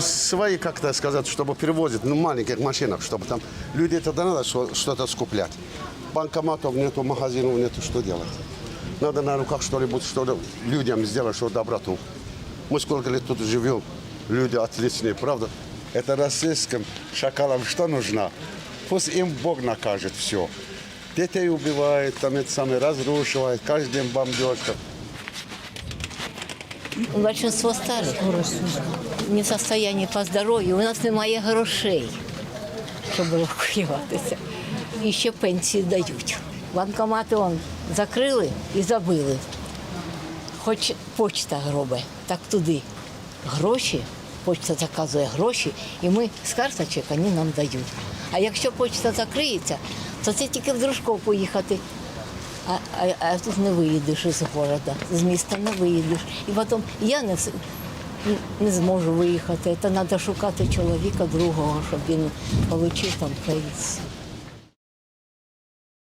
Свои, как то сказать, чтобы перевозить, ну, маленьких машинах, чтобы там люди тогда надо что- что-то скуплять. Банкоматов нету, магазинов нету, что делать? Надо на руках что-нибудь, что людям сделать, что доброту. Мы сколько лет тут живем, люди отличные, правда? Это российским шакалам что нужно? Пусть им Бог накажет все. Детей убивают, там это самое разрушивают, каждый день бомбежка. Большинство старих не в состоянии по здоров'ю. У нас немає грошей, щоб евакуюватися. І ще пенсії дають. Банкомати он закрили і забили. Хоч почта робить, так туди гроші, почта заказує гроші, і ми з карточок вони нам дають. А якщо почта закриється, то це тільки в дружков поїхати. А, а, а тут не виїдеш із міста, з міста не виїдеш. І потім я не, не зможу виїхати. Це треба шукати чоловіка другого, щоб він отримав там пенсію.